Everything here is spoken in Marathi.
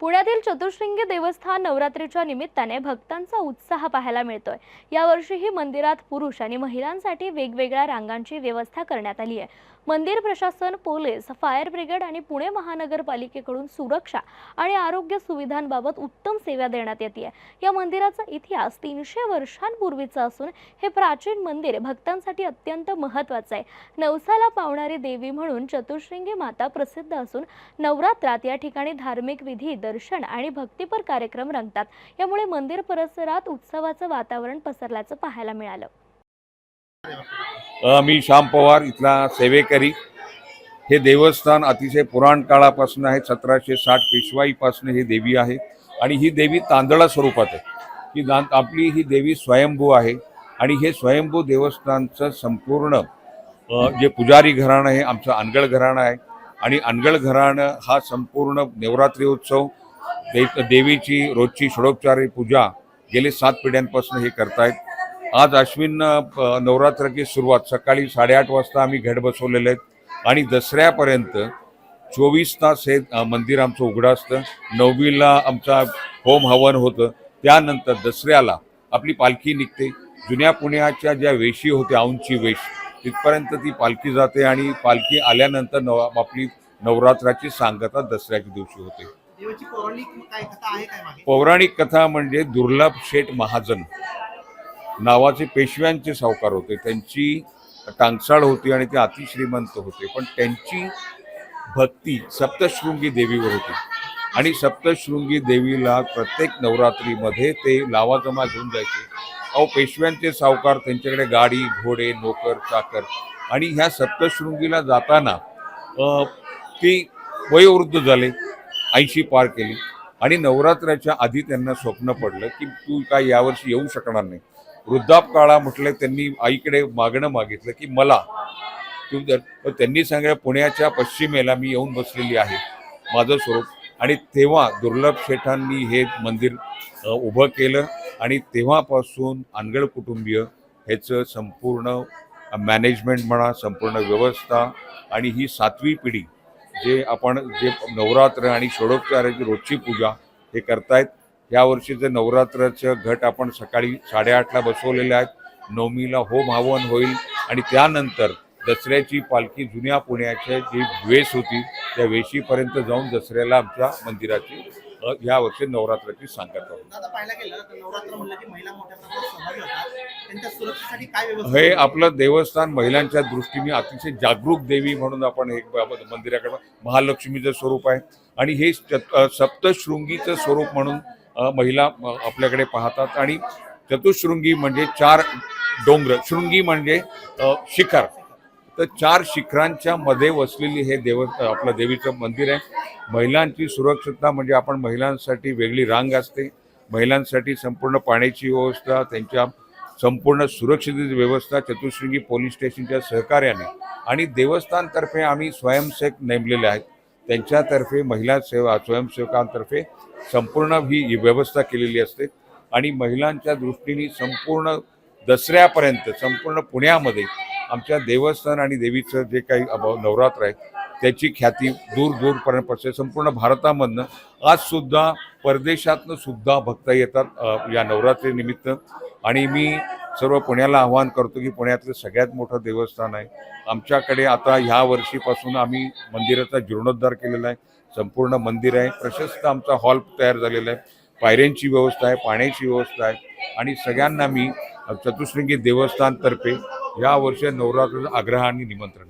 पुण्यातील चतुश्रृंगी देवस्थान नवरात्रीच्या निमित्ताने भक्तांचा उत्साह पाहायला मिळतोय. यावर्षीही मंदिरात पुरुष आणि महिलांसाठी वेगवेगळ्या रांगांची व्यवस्था करण्यात आली आहे. मंदिर प्रशासन पोलीस फायर ब्रिगेड आणि पुणे महानगरपालिकेकडून सुरक्षा आणि आरोग्य सुविधांबाबत उत्तम सेवा देण्यात येते. आहे या मंदिराचा इतिहास तीनशे वर्षांपूर्वीचा असून हे प्राचीन मंदिर भक्तांसाठी अत्यंत महत्त्वाचं आहे. नवसाला पावणारी देवी म्हणून चतुश्रृंगी माता प्रसिद्ध असून नवरात्रात या ठिकाणी धार्मिक विधी दर्शन आणि भक्तिपर कार्यक्रम रंगतात. यामुळे मंदिर परिसरात उत्सवाचं वातावरण पसरल्याचं पाहायला मिळालं. मी श्याम पवार इथला सेवेकरी. हे देवस्थान अतिशय पुराण काळापासून आहे सतराशे साठ पेशवाईपासून ही देवी आहे. आणि ही देवी तांदळा स्वरूपात आहे. ही आपली ही देवी स्वयंभू आहे. आणि हे स्वयंभू देवस्थानचं संपूर्ण जे पुजारी घराणं आहे आमचं अनगळ घराणं आहे. आणि अनगळ घराणं हा संपूर्ण नवरात्री उत्सव दे देवीची रोजची षडोपचारी पूजा गेले सात पिढ्यांपासून हे करतायत. आज अश्विन नवरात्राची सुरुवात सकाळी साडेआठ वाजता आम्ही घट बसवलेले आहेत आणि दसऱ्यापर्यंत चोवीस तास हे मंदिर आमचं उघडं असतं. नववीला आमचा होम हवन होतं. त्यानंतर दसऱ्याला आपली पालखी निघते. जुन्या पुण्याच्या ज्या वेशी होत्या औंची वेश तिथपर्यंत ती पालखी जाते आणि पालखी आल्यानंतर नव आपली नवरात्राची सांगता दसऱ्याच्या दिवशी होते. पौराणिक कथा म्हणजे दुर्लभ शेठ महाजन नावाचे पेशव्यांचे सावकार होते. त्यांची टांगसाळ होती आणि ते अतिश्रीमंत होते. पण त्यांची भक्ती सप्तशृंगी देवीवर होती. आणि सप्तशृंगी देवीला प्रत्येक नवरात्रीमध्ये ते लावा जमा घेऊन जायचे. अहो पेशव्यांचे सावकार त्यांच्याकडे गाडी घोडे नोकर चाकर आणि ह्या सप्तशृंगीला जाताना ती वयोवृद्ध झाले ऐंशी पार केली आणि नवरात्राच्या आधी त्यांना स्वप्न पडलं की तू काय यावर्षी येऊ शकणार नाही. वृद्धापकाळा म्हटलं त्यांनी आईकडे मागणं मागितलं की मला तू जर त्यांनी सांगितलं पुण्याच्या पश्चिमेला मी येऊन बसलेली आहे माझं स्वरूप. आणि तेव्हा दुर्लभ शेठांनी हे मंदिर उभं केलं. आणि तेव्हापासून अनगळ कुटुंबीय ह्याचं संपूर्ण मॅनेजमेंट म्हणा संपूर्ण व्यवस्था आणि ही सातवी पिढी जे आपण जे नवरात्र आणि षोडोपचाराची रोजची पूजा हे करतायत यावर्षी जे नवरात्राचं घट आपण सकाळी साडेआठला बसवलेले आहेत नवमीला होम हवन होईल आणि त्यानंतर दसऱ्याची पालखी जुन्या पुण्याच्या जी वेश होती त्या वेशीपर्यंत जाऊन दसऱ्याला आमच्या मंदिराची या वर्षी नवरात्राची सांगता व्यवस्था हे आपलं देवस्थान महिलांच्या दृष्टीने अतिशय जागरूक देवी म्हणून आपण एक बाबत मंदिराकडे महालक्ष्मीचं स्वरूप आहे. आणि हे सप्तशृंगीचं स्वरूप म्हणून महिला आपल्याकडे पाहतात. आणि चतुशृंगी म्हणजे चार डोंगर. शृंगी म्हणजे शिखर. तर चार शिखरांच्या मध्ये वसलेली हे देव आपलं देवीचं मंदिर आहे. महिलांची सुरक्षितता म्हणजे आपण महिलांसाठी वेगळी रांग असते. महिलांसाठी संपूर्ण पाण्याची व्यवस्था त्यांच्या संपूर्ण सुरक्षितेची व्यवस्था चतुश्रृंगी पोलीस स्टेशनच्या सहकार्याने. आणि देवस्थानतर्फे आम्ही स्वयंसेवक नेमलेले आहेत. त्यांच्यातर्फे महिला सेवा स्वयंसेवकांतर्फे संपूर्ण ही व्यवस्था केलेली असते. आणि महिलांच्या दृष्टीने संपूर्ण दसऱ्यापर्यंत संपूर्ण पुण्यामध्ये आमच्या देवस्थान आणि देवीचं जे काही नवरात्र आहे त्याची ख्याती दूर दूरपर्यंत पसरते संपूर्ण भारतामधनं आजसुद्धा परदेशातनं सुद्धा भक्त येतात या नवरात्रीनिमित्त आणि मी सर्व पुण्याला आवाहन करतो की पुण्यातलं सगळ्यात मोठं देवस्थान आहे. आमच्याकडे आता ह्या वर्षीपासून आम्ही मंदिराचा जीर्णोद्धार केलेला आहे. संपूर्ण मंदिर आहे. प्रशस्त आमचा हॉल तयार झालेला आहे. पायऱ्यांची व्यवस्था आहे पाण्याची व्यवस्था आहे. आणि सगळ्यांना मी चतुश्रृंगी देवस्थानतर्फे या वर्षी नवरात्राचं आग्रहाने निमंत्रण